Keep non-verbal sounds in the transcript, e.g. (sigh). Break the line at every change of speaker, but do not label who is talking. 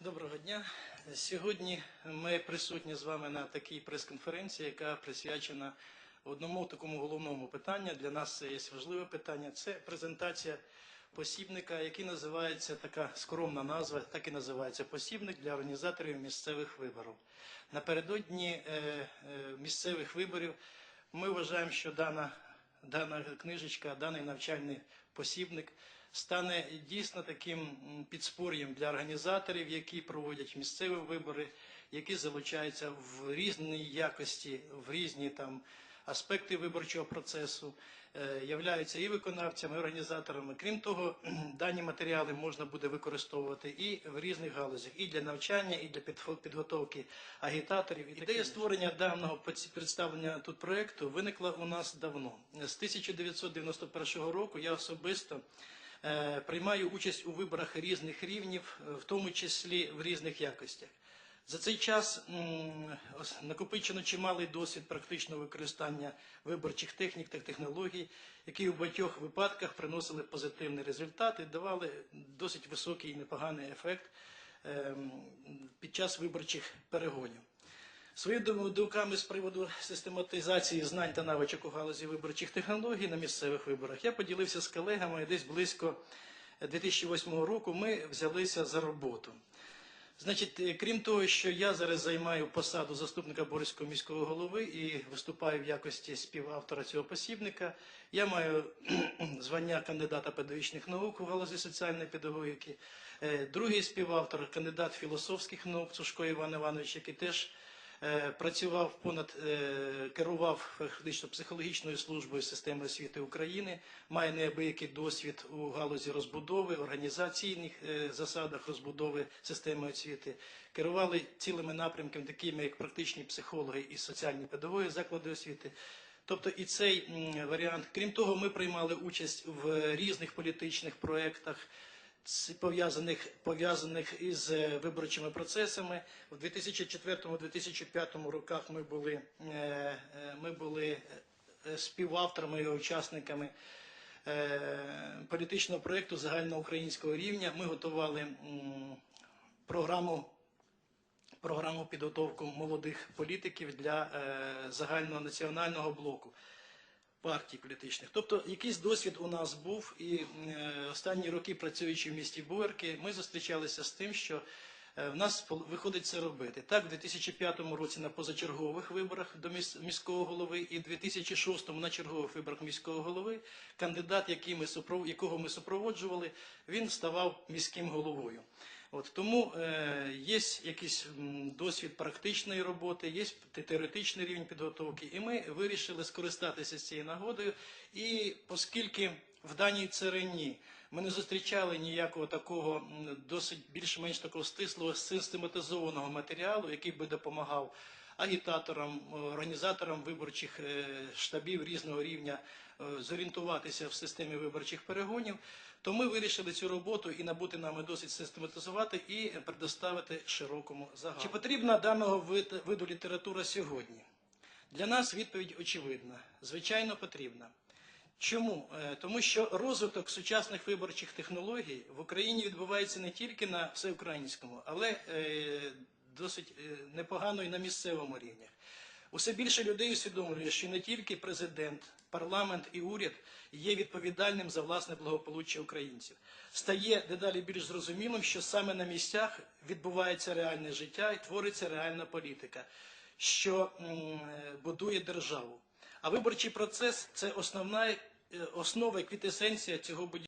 Доброго дня. Сьогодні ми присутні з вами на такій прес-конференції, яка присвячена одному такому головному питанню. Для нас це є важливе питання. Це презентація посібника, який називається така скромна назва, так і називається посібник для організаторів місцевих виборів. Напередодні е, е, місцевих виборів ми вважаємо, що дана дана книжечка, даний навчальний посібник стане дійсно таким підспор'ям для організаторів, які проводять місцеві вибори, які залучаються в різні якості, в різні там аспекти виборчого процесу, е, являються і виконавцями, і організаторами. Крім того, (clears throat) дані матеріали можна буде використовувати і в різних галузях, і для навчання, і для підготовки агітаторів. Ідея створення даного представлення тут проекту виникла у нас давно. З 1991 року я особисто приймаю участь у виборах різних рівнів, е, в тому числі в різних якостях. За цей час накопичено чималий досвід практичного використання виборчих технік та технологій, які в багатьох випадках приносили позитивний результат і давали досить високий і непоганий ефект ем, під час виборчих перегонів. Своїми думками з приводу систематизації знань та навичок у галузі виборчих технологій на місцевих виборах я поділився з колегами десь близько 2008 року. Ми взялися за роботу. Значить, е, крім того, що я зараз займаю посаду заступника Бориського міського голови і виступаю в якості співавтора цього посібника, я маю (clears throat) звання кандидата педагогічних наук у галузі соціальної педагогіки. Е, Другий співавтор кандидат філософських наук Цушко Іван Іванович, який теж працював понад е, керував фактично психологічною службою системи освіти України, має неабиякий досвід у галузі розбудови, організаційних е, засадах розбудови системи освіти. Керували цілими напрямками, такими як практичні психологи і соціальні педагоги заклади освіти. Тобто і цей варіант. Крім того, ми приймали участь в різних політичних проєктах, пов'язаних пов'язаних із е, виборчими процесами. У 2004-2005 роках ми були, е, е, ми були співавторами і учасниками політичного проєкту загальноукраїнського рівня. Ми готували програму програму підготовку молодих політиків для е, загального національного блоку партій політичних. Тобто якийсь досвід у нас був, і е, останні роки, працюючи в місті Буерки, ми зустрічалися з тим, що е, в нас виходить це робити. Так, в 2005 році на позачергових виборах до міс- міського голови і в 2006 на чергових виборах міського голови кандидат, який ми якого ми супроводжували, він ставав міським головою. От тому е, є якийсь досвід практичної роботи, є теоретичний рівень підготовки, і ми вирішили скористатися цією нагодою. І оскільки в даній царині ми не зустрічали ніякого такого досить більш-менш такого стислого систематизованого матеріалу, який би допомагав агітаторам, е, організаторам виборчих е, штабів різного рівня е, зорієнтуватися в системі виборчих перегонів, то ми вирішили цю роботу і набути нами досить систематизувати і предоставити широкому загалу. Чи потрібна даного виду література сьогодні? Для нас відповідь очевидна. Звичайно, потрібна. Чому? Тому що розвиток сучасних виборчих технологій в Україні відбувається не тільки на всеукраїнському, але досить е, непогано і на місцевому рівнях. Усе більше людей усвідомлює, що не тільки президент, парламент і уряд є відповідальним за власне благополуччя українців. Стає дедалі більш зрозумілим, що саме на місцях відбувається реальне життя і твориться реальна політика, що е, будує державу. А виборчий процес це основна е, основа квітесенція цього будівництва.